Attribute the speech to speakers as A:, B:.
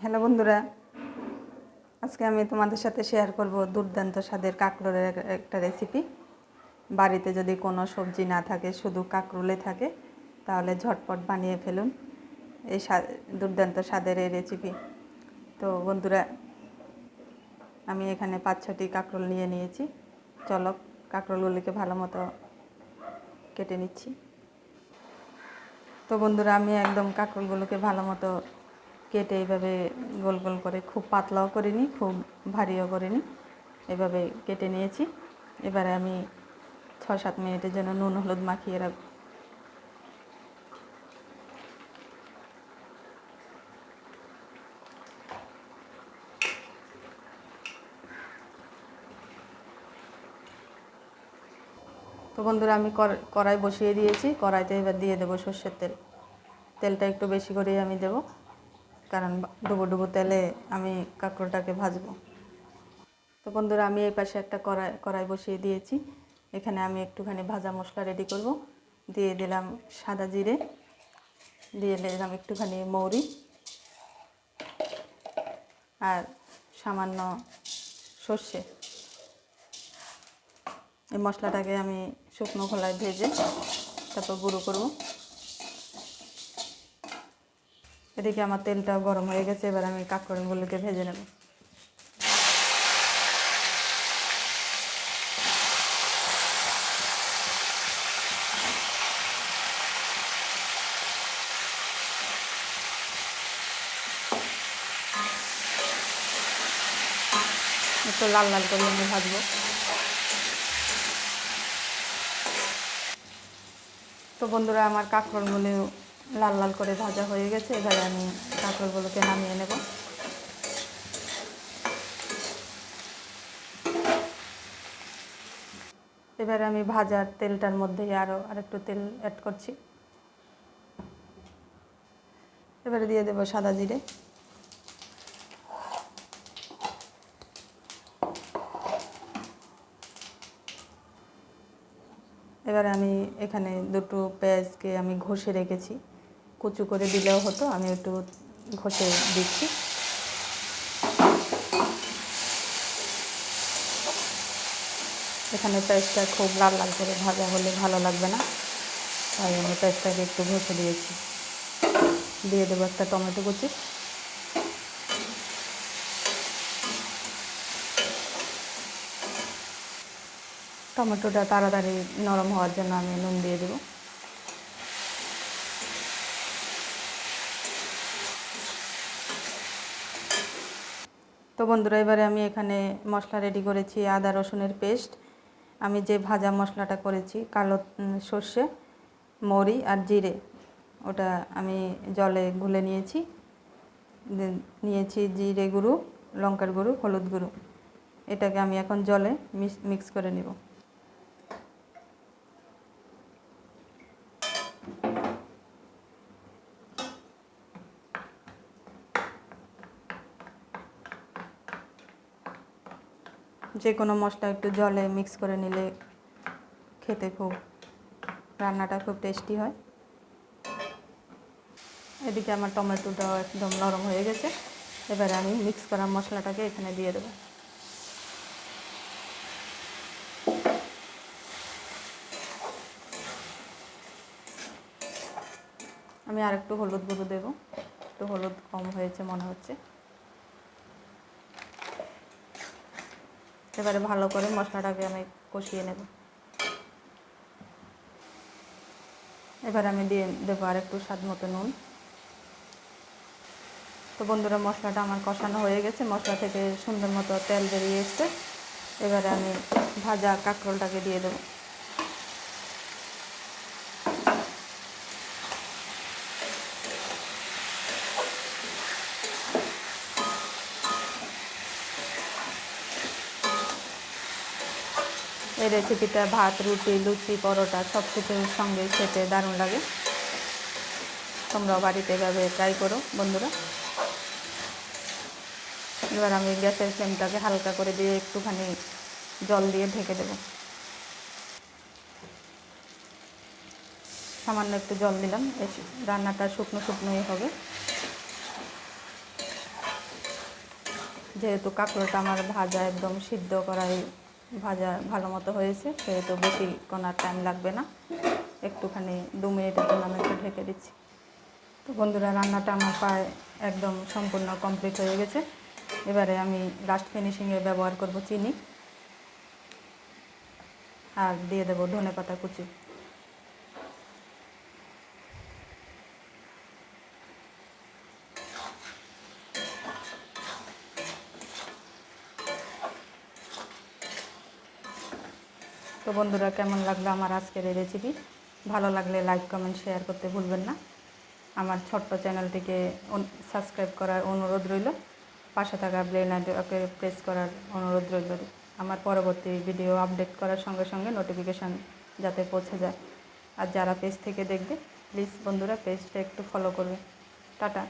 A: Hello বন্ধুরা, আজকে আমি তোমাদের সাথে শেয়ার করব দুর্দান্ত স্বাদের কাঁকরোলের একটা রেসিপি বাড়িতে যদি কোনো সবজি না থাকে, শুধু কাঁকরোলে থাকে, তাহলে ঝটপট বানিয়ে ফেলুন এই দুর্দান্ত স্বাদের এই রেসিপি তো বন্ধুরা, আমি এখানে পাঁচ, ছটি কাঁকরোল নিয়ে নিয়েছি। চলো কাঁকরোলগুলিকে ভালো মতো কেটে নিচ্ছি। তো বন্ধুরা, আমি একদম কাঁকরোলগুলোকে ভালো মতো কেটে এইভাবে গোল গোল করে খুব পাতলাও করিনি, খুব ভারীও করিনি। এভাবে কেটে নিয়েছি। এবারে আমি ছ সাত মিনিটের জন্য নুন, হলুদ মাখিয়ে রাখব। তো বন্ধুরা, আমি কড়াই বসিয়ে দিয়েছি। কড়াইতে এবার দিয়ে দেবো সর্ষের তেল। তেলটা একটু বেশি করেই আমি দেব। কারণ ডুবো ডুবো তেলে আমি কাঁকড়োটাকে ভাজবো। তো বন্ধুরা, আমি এই পাশে একটা কড়াই কড়াই বসিয়ে দিয়েছি। এখানে আমি একটুখানি ভাজা মশলা রেডি করব। দিয়ে দিলাম সাদা জিরে, দিয়ে দিলাম একটুখানি মৌরি আর সামান্য সর্ষে। এই মশলাটাকে আমি শুকনো খোলায় ভেজে তারপর গুঁড়ো করব। এদিকে আমার তেলটাও গরম হয়ে গেছে, এবার আমি কাঁকড়গুলোকে ভেজে নেব। একটু লাল লাল করে আমি ভাজবো। তো বন্ধুরা, আমার কাঁকরোলগুলো লাল লাল করে ভাজা হয়ে গেছে, এবারে আমি কাঁকরোলগুলোকে নামিয়ে নেব। এবারে আমি ভাজার তেলটার মধ্যেই আরও আরেকটু তেল অ্যাড করছি। এবারে দিয়ে দেবো সাদা জিরে। এবারে আমি এখানে দুটো পেঁয়াজকে আমি ঘষে রেখেছি। কুচু করে দিলেও হতো, আমি একটু ঘষে দিচ্ছি। এখানে পেঁয়াজটা খুব লাল লাল করে ভাজা হলে ভালো লাগবে না, তাই আমি পেঁয়াজটাকে একটু ঘষে দিয়েছি। দিয়ে দেবো একটা টমেটো কুচি। টমেটোটা তাড়াতাড়ি নরম হওয়ার জন্য আমি নুন দিয়ে দেবো। তো বন্ধুরা, এবারে আমি এখানে মশলা রেডি করেছি আদা, রসুনের পেস্ট আমি যে ভাজা মশলাটা করেছি, কালো সর্ষে, মরি আর জিরে, ওটা আমি জলে গুলে নিয়েছি। নিয়েছি জিরে গুঁড়ো, লঙ্কার গুঁড়ো, হলুদ গুঁড়ো। এটাকে আমি এখন জলে মিক্স করে নেব। যে কোনো মশলা একটু জলে মিক্স করে নিলে খেতে খুব, রান্নাটা খুব টেস্টি হয়। এদিকে আমার টমেটোটাও একদম নরম হয়ে গেছে। এবারে আমি মিক্স করা মশলাটাকে এখানে দিয়ে দেবো। আমি আর একটু হলুদ গুঁড়ো দেবো। একটু হলুদ কম হয়েছে মনে হচ্ছে। এবারে ভালো করে মশলাটাকে আমি কষিয়ে নেব। এবার আমি দিয়ে দেবো আর একটু স্বাদ মতো নুন। তো বন্ধুরা, মশলাটা আমার কষানো হয়ে গেছে। মশলা থেকে সুন্দর মতো তেল বেরিয়ে এসছে। এবারে আমি ভাজা কাঁকরোলটাকে দিয়ে দেবো। এই রেসিপিটা ভাত, রুটি, লুচি, পরোটা সব কিছুর সঙ্গে খেতে দারুণ লাগে। তোমরাও বাড়িতে এভাবে ট্রাই করো, বন্ধুরা। এবার আমি গ্যাসের ফ্লেমটাকে হালকা করে দিয়ে একটুখানি জল দিয়ে ঢেকে দেবো। সামান্য একটু জল দিলাম রান্নাটা শুকনো শুকনোই হবে। যেহেতু কাঁকড়োটা আমার ভাজা একদম সিদ্ধ করাই ভাজা ভালো মতো হয়েছে, সেহেতু বেশি কোনার টাইম লাগবে না। একটুখানি দু মিনিটের জন্য আমি একটু ঢেকে দিচ্ছি। তো বন্ধুরা, রান্নাটা আমার প্রায় একদম সম্পূর্ণ কমপ্লিট হয়ে গেছে। এবারে আমি লাস্ট ফিনিশিংয়ে ব্যবহার করব চিনি। আর দিয়ে দেবো ধনে পাতা কুচি। তো বন্ধুরা, কেমন লাগল আমার আজকের এই রেসিপি ভালো লাগলে লাইক কমেন্ট শেয়ার করতে ভুলবেন না। আমার ছোট্ট চ্যানেলটিকে সাবস্ক্রাইব করার অনুরোধ রইল। পাশে থাকা ব্লেন আইডকে প্রেস করার অনুরোধ রইল। আমার পরবর্তী ভিডিও আপডেট করার সঙ্গে সঙ্গে নোটিফিকেশান যাতে পৌঁছে যায়। আর যারা পেজ থেকে দেখবে প্লিজ বন্ধুরা পেজটা একটু ফলো করবে। টাটা।